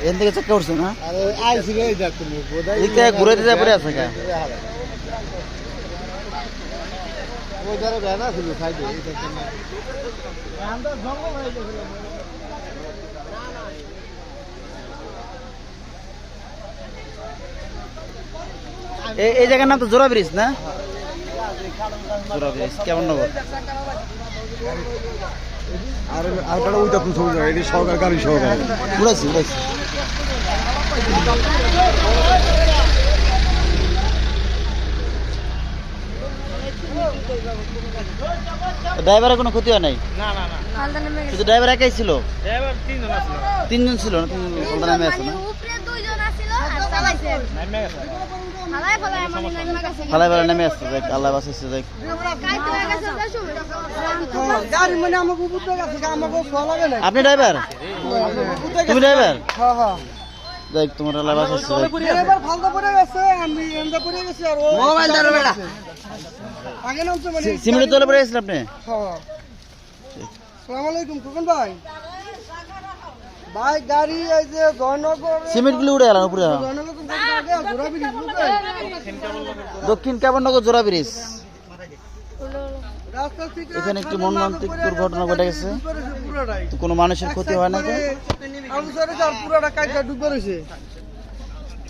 এখান থেকে চেক না? এদিক ঘুরে দিতে পড়ে আছে কা এই জায়গার নাম তো জোড়া ব্রিজ, না? জোড়া ব্রিজ, কেমন নগর? আর আর বড় ওই দেখুন সব এটি সরকার গাড়ি সরকার। উড়াইছি উড়াইছি। ড্রাইভারের কোনো ক্ষতি হয় নাই? শুধু ড্রাইভার একাই ছিল? তিনজন ছিল না? তিনজন নামে আছে না? উপরে দুইজন আছিল আর চালাইছে। ফালাই ফালাই নেমে আসছে দেখ আল্লাহ বাঁচাইছে দেখ হয়ে মানে আমাকে বুঝতে গেছে আমাকে সোয়া লাগে না। আপনি ড্রাইভার? তুমি ড্রাইভার? হ্যাঁ হ্যাঁ দেখ। তোমার পড়ে গেছে আমি এমদা পড়ে গেছি আর মোবাইল ধরে বেড়া আগে নামছে মানে সিমেন্টের তলে পড়ে গেছিলেন আপনি? হ্যাঁ সালাম আলাইকুম খোকন ভাই। ভাই গাড়ি এই যে জয়নগর সিমেন্টগুলো উড়ে গেলাম উপরে দক্ষিণ কেমননগর জোড়া ব্রিজ। এখানে একটি মর্মান্তিক দুর্ঘটনা ঘটে গেছে কোনো মানুষের ক্ষতি হয় না পুরোটা কাজটা ডুবে রয়েছে